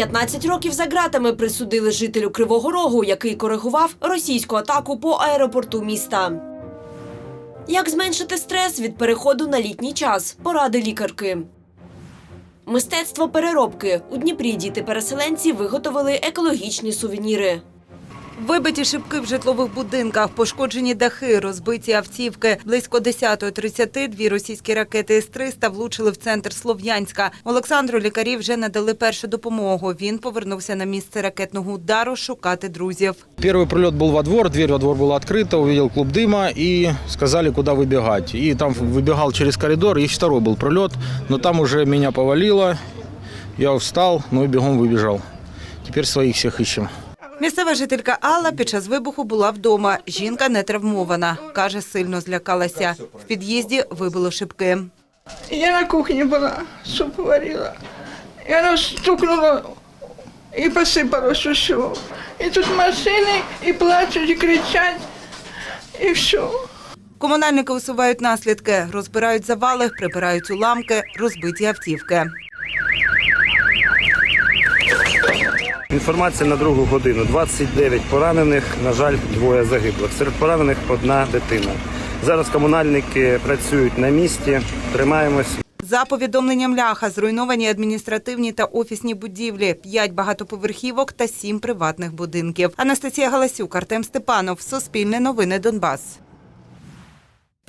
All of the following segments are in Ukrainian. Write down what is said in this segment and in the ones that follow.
15 років за ґратами присудили жителю Кривого Рогу, який коригував російську атаку по аеропорту міста. Як зменшити стрес від переходу на літній час? Поради лікарки. Мистецтво переробки. У Дніпрі діти-переселенці виготовили екологічні сувеніри. Вибиті шибки в житлових будинках, пошкоджені дахи, розбиті автівки. Близько 10.30 дві російські ракети С-300 влучили в центр Слов'янська. Олександру лікарі вже надали першу допомогу. Він повернувся на місце ракетного удару шукати друзів. Первый прилет был во двор, дверь во двор была открыта, увидел клуб дыма и сказали, куда выбегать. И там выбегал через коридор, и второй был прилет, но там уже меня повалило. Я встал, ну и бегом выбежал. Теперь своих всех ищем. Місцева жителька Алла під час вибуху була вдома. Жінка не травмована. Каже, сильно злякалася. В під'їзді вибило шибки. Я на кухне была, суп варила. И оно стукнуло и посыпалось все. И тут машины, и плачут, и кричать, и все. Комунальники усувають наслідки, розбирають завали, прибирають уламки, розбиті автівки. Інформація на другу годину. 29 поранених, на жаль, двоє загиблих. Серед поранених одна дитина. Зараз комунальники працюють на місці, тримаємось. За повідомленням ляха зруйновані адміністративні та офісні будівлі, п'ять багатоповерхівок та сім приватних будинків. Анастасія Галасюк, Артем Степанов, Суспільне новини Донбас.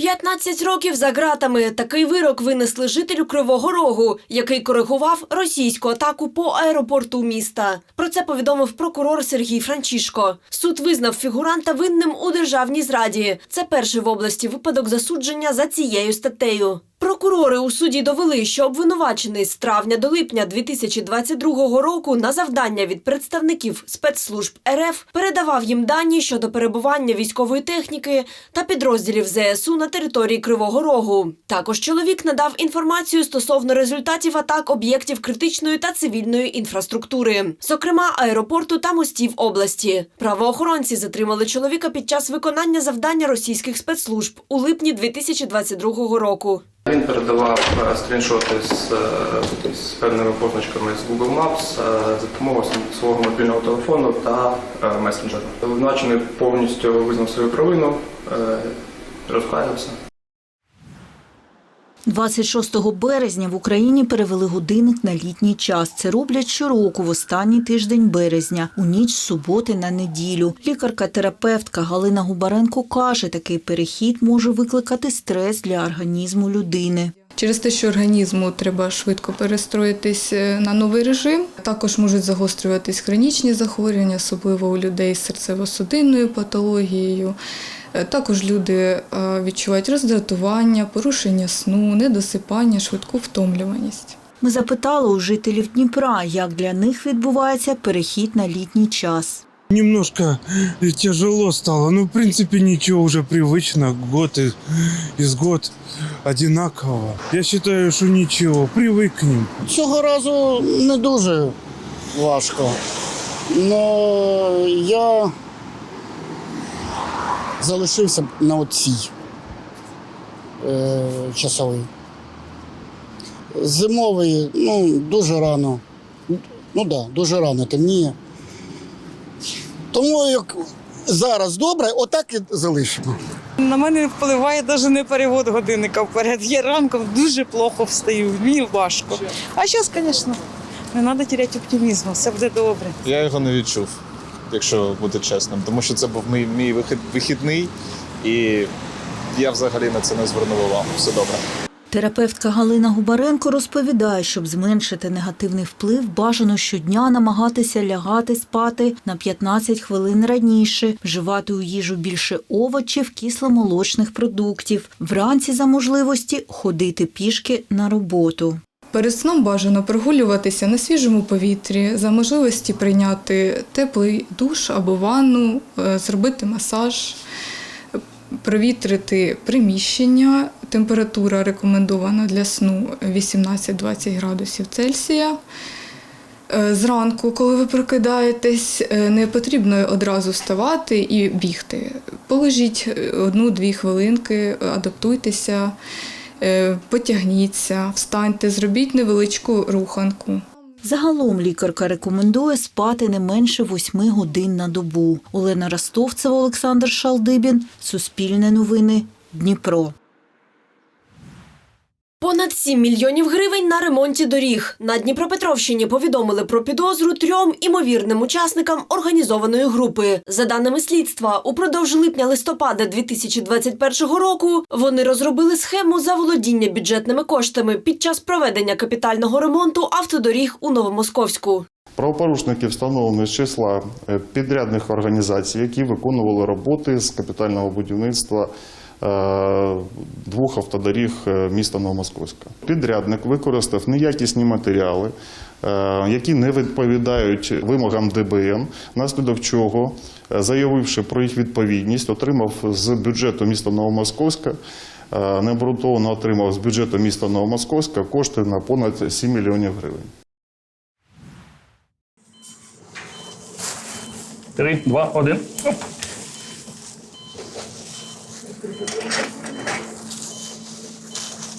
15 років за ґратами. Такий вирок винесли жителю Кривого Рогу, який коригував російську атаку по аеропорту міста. Про це повідомив прокурор Сергій Франчишко. Суд визнав фігуранта винним у державній зраді. Це перший в області випадок засудження за цією статтею. Прокурори у суді довели, що обвинувачений з травня до липня 2022 року на завдання від представників спецслужб РФ передавав їм дані щодо перебування військової техніки та підрозділів ЗСУ на території Кривого Рогу. Також чоловік надав інформацію стосовно результатів атак об'єктів критичної та цивільної інфраструктури, зокрема аеропорту та мостів області. Правоохоронці затримали чоловіка під час виконання завдання російських спецслужб у липні 2022 року. Він передавав е, скріншоти з, е, з певними позначками з Google Maps е, за допомогою свого мобільного телефону та месенджера. Обвинувачений повністю визнав свою провину, розкаявся. 26 березня в Україні перевели годинник на літній час. Це роблять щороку в останній тиждень березня, у ніч суботи на неділю. Лікарка-терапевтка Галина Губаренко каже, такий перехід може викликати стрес для організму людини. Через те, що організму треба швидко перестроїтись е, на новий режим, також можуть загострюватись хронічні захворювання, особливо у людей з серцево-судинною патологією. Е, Також люди е, відчувають роздратування, порушення сну, недосипання, швидку втомлюваність. Ми запитали у жителів Дніпра, як для них відбувається перехід на літній час. Немножко тяжело стало. Ну, в принципе, ничего уже привычно. Год из год одинаково. Я считаю, что ничего, привыкнем. Цього разу не дуже важко. Но я залишився на оцій е, часовий. Зимовий, ну, дуже рано. Ну так, да, дуже рано темніє. Тому як зараз добре, отак і залишимо. На мене впливає навіть не перевод годинника вперед. Я ранком дуже плохо встаю, мені важко. А зараз, звісно, не треба теряти оптимізму, все буде добре. Я його не відчув, якщо бути чесним, тому що це був мій, мій вихід, вихідний, і я взагалі на це не звернув увагу. Все добре. Терапевтка Галина Губаренко розповідає, щоб зменшити негативний вплив, бажано щодня намагатися лягати спати на 15 хвилин раніше, вживати у їжу більше овочів, кисломолочних продуктів, вранці за можливості ходити пішки на роботу. Перед сном бажано прогулюватися на свіжому повітрі, за можливості прийняти теплий душ або ванну, е, зробити масаж, провітрити приміщення. Температура рекомендована для сну 18-20 градусів Цельсія. Е, Зранку, коли ви прокидаєтесь, е, не потрібно одразу вставати і бігти. Положіть е, одну-дві хвилинки, адаптуйтеся, потягніться, встаньте, зробіть невеличку руханку. Загалом лікарка рекомендує спати не менше восьми годин на добу. Олена Ростовцева, Олександр Шалдибін. Суспільне новини. Дніпро. Понад 7 мільйонів гривень на ремонті доріг. На Дніпропетровщині повідомили про підозру трьом імовірним учасникам організованої групи. За даними слідства, упродовж липня-листопада 2021 року вони розробили схему заволодіння бюджетними коштами під час проведення капітального ремонту автодоріг у Новомосковську. Правопорушники встановлені з числа е, підрядних організацій, які виконували роботи з капітального будівництва Е, двох автодоріг е, міста Новомосковська. Підрядник використав неякісні матеріали, е, які не відповідають вимогам ДБН, наслідок чого, заявивши про їх відповідність, отримав з бюджету міста Новомосковська. Необґрунтовано отримав з бюджету міста Новомосковська кошти на понад 7 мільйонів гривень. 3, 2, 1.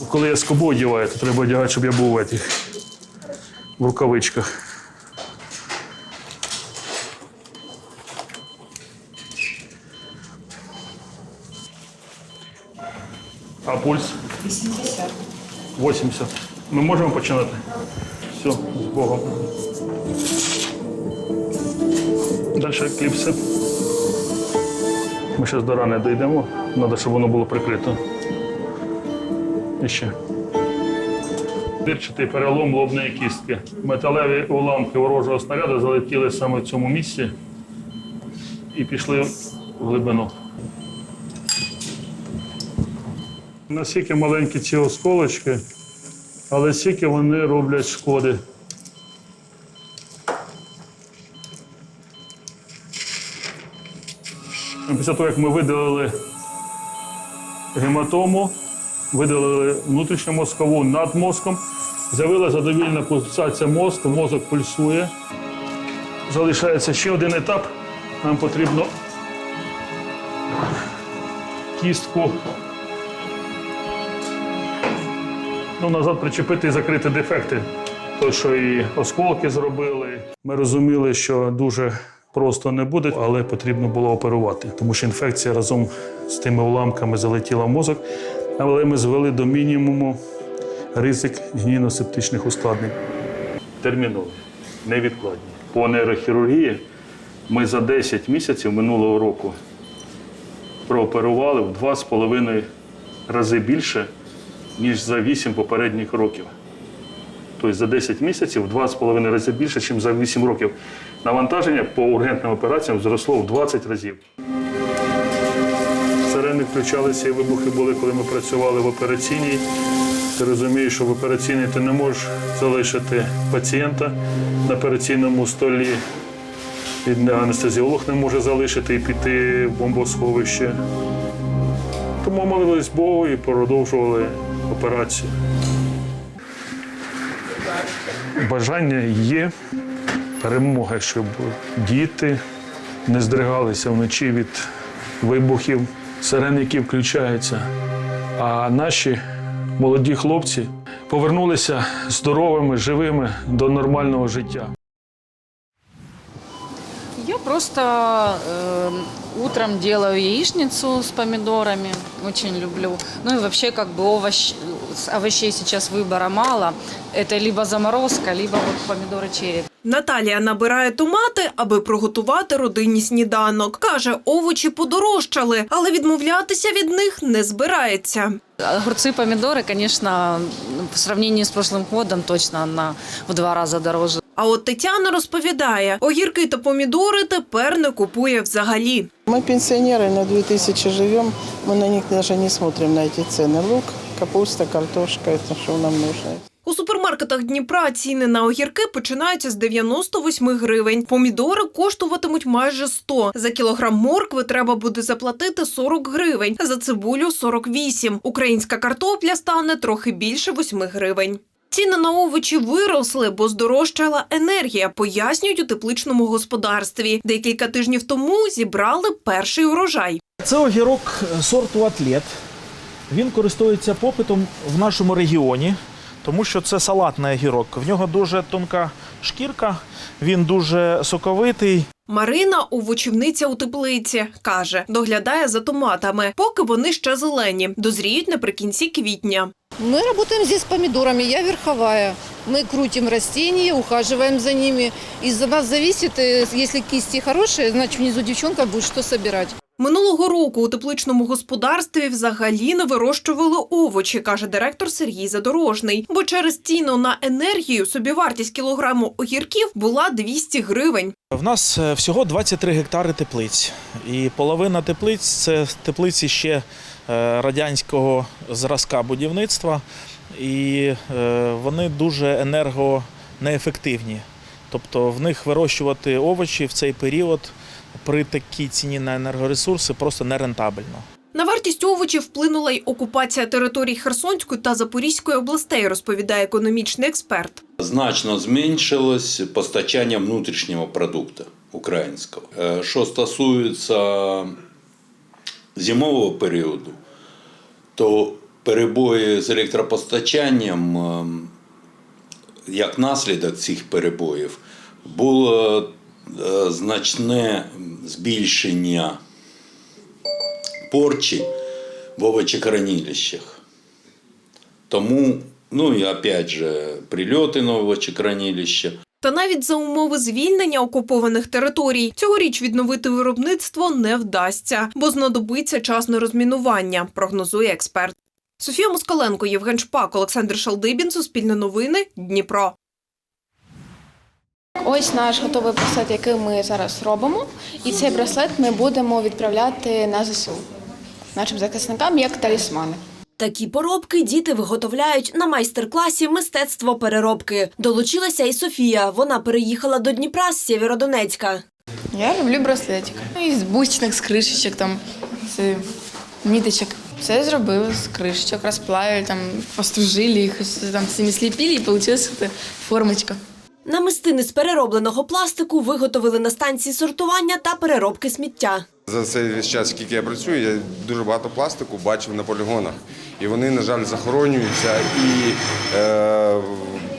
Коли я скобу одягаю, то треба одягати, щоб я був в этих в рукавичках. А пульс? 80. 80. Ми можемо починати? Все, з Богом. Далі кліпси. Ми зараз до рани дійдемо. Треба, щоб воно було прикрито. І ще. Дирчатий перелом лобної кістки. Металеві уламки ворожого снаряду залетіли саме в цьому місці і пішли в глибину. Наскільки маленькі ці осколочки, але скільки вони роблять шкоди. Після того, як ми видалили гематому, видалили внутрішньомозкову над мозком, з'явилася задовільна пульсація мозку, мозок пульсує. Залишається ще один етап. Нам потрібно кістку ну, назад причепити і закрити дефекти. То, що і осколки зробили. Ми розуміли, що дуже просто не буде, але потрібно було оперувати, тому що інфекція разом з тими уламками залетіла в мозок. Але ми звели до мінімуму ризик гнійно-септичних ускладнень. Термінові, невідкладні. По нейрохірургії ми за 10 місяців минулого року прооперували в 2,5 рази більше, ніж за 8 попередніх років. Тобто за 10 місяців в 2,5 рази більше, ніж за 8 років. Навантаження по ургентним операціям зросло в 20 разів. Сирени включалися і вибухи були, коли ми працювали в операційній. Ти розумієш, що в операційній ти не можеш залишити пацієнта на операційному столі. І анестезіолог не може залишити і піти в бомбосховище. Тому молились Богу і продовжували операцію. Бажання є, перемога, щоб діти не здригалися вночі від вибухів, сирен, які включаються. А наші молоді хлопці повернулися здоровими, живими до нормального життя. Я просто э, утром делаю яичницу с помидорами, очень люблю. Ну и вообще как бы овощ, овощей сейчас выбора мало. Это либо заморозка, либо вот помидоры черри. Наталія набирає томати, аби приготувати родинні сніданок. Каже, овочі подорожчали, але відмовлятися від них не збирається. Огурцы, помидоры, конечно, в сравнении с прошлым годом точно на в два раза дороже. А от Тетяна розповідає, огірки та помідори тепер не купує взагалі. Мы пенсионеры, на 2000 живем, мы на них даже не смотрим на эти цены. Лук, капуста, картошка, это что нам нужно. У супермаркетах Дніпра ціни на огірки починаються з 98 гривень. Помідори коштуватимуть майже 100. За кілограм моркви треба буде заплатити 40 гривень, за цибулю 48. Українська картопля стане трохи більше 8 гривень. Ціни на овочі виросли, бо здорожчала енергія, пояснюють у тепличному господарстві. Декілька тижнів тому зібрали перший урожай. Це огірок сорту атлет. Він користується попитом в нашому регіоні, тому що це салатний огірок. В нього дуже тонка шкірка, він дуже соковитий. Марина овочівниця у теплиці каже, доглядає за томатами, поки вони ще зелені, дозріють наприкінці квітня. Мы работаем здесь с помидорами, я верховая. Мы крутим растения, ухаживаем за ними. Из-за нас зависит, э, если кисти хорошие, значит внизу девчонка будет что собирать. Минулого року у тепличному господарстві взагалі не вирощували овочі, каже директор Сергій Задорожний. Бо через ціну на енергію собівартість кілограму огірків була 200 гривень. В нас е, всього 23 гектари теплиць. І половина теплиць це теплиці ще е, радянського зразка будівництва. І е, вони дуже енергонеефективні. Тобто в них вирощувати овочі в цей період при такій ціні на енергоресурси просто нерентабельно. На вартість овочів вплинула й окупація територій Херсонської та Запорізької областей, розповідає економічний експерт. Значно зменшилось постачання внутрішнього продукту українського. Е, Що стосується зимового періоду, то перебої з електропостачанням, ем, як наслідок цих перебоїв, було значне збільшення порчі в овочехранилищах. Тому, ну і опять же, прильоти на овочехранилище. Та навіть за умови звільнення окупованих територій цьогоріч відновити виробництво не вдасться, бо знадобиться час на розмінування, прогнозує експерт. Софія Москаленко, Євген Шпак, Олександр Шалдибін, Суспільне новини, Дніпро. Ось наш готовий браслет, який ми зараз робимо. І цей браслет ми будемо відправляти на ЗСУ нашим захисникам як талісмани. Такі поробки діти виготовляють на майстер-класі мистецтво переробки. Долучилася і Софія. Вона переїхала до Дніпра з Сєвєродонецька. Я люблю браслетик. Із бусинок, з кришечок, там, з ниточок. Все зробили з кришечок, розплавили, там, постружили їх, там, сліпили і вийшла формочка. Намистини з переробленого пластику виготовили на станції сортування та переробки сміття. За цей час, скільки я працюю, я дуже багато пластику бачив на полігонах. І вони, на жаль, захоронюються і е,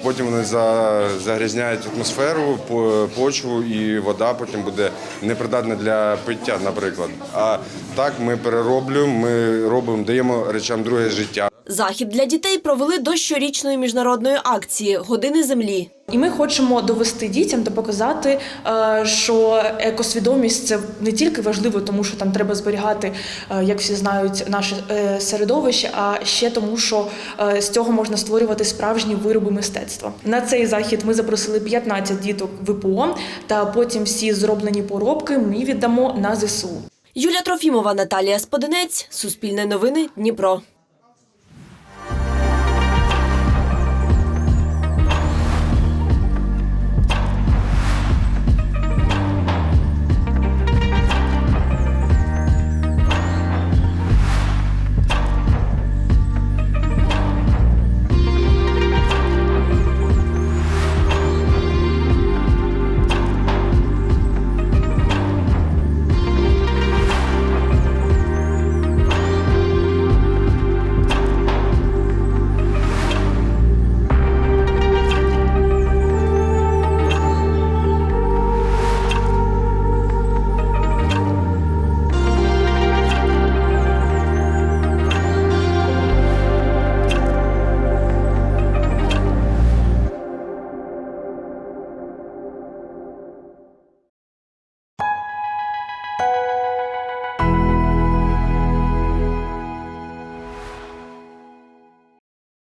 потім вони за, загрязняють атмосферу, по- почву, і вода потім буде непридатна для пиття, наприклад. А так ми перероблюємо, ми робимо, даємо речам друге життя. Захід для дітей провели до щорічної міжнародної акції Години землі. І ми хочемо довести дітям та показати, е, що екосвідомість це не тільки важливо, тому що там треба зберігати, е, як всі знають, наше е, середовище, а ще тому, що з цього можна створювати справжні вироби мистецтва. На цей захід ми запросили 15 діток ВПО, та потім всі зроблені поробки ми віддамо на ЗСУ. Юлія Трофімова, Наталія Сподинець, Суспільне новини, Дніпро.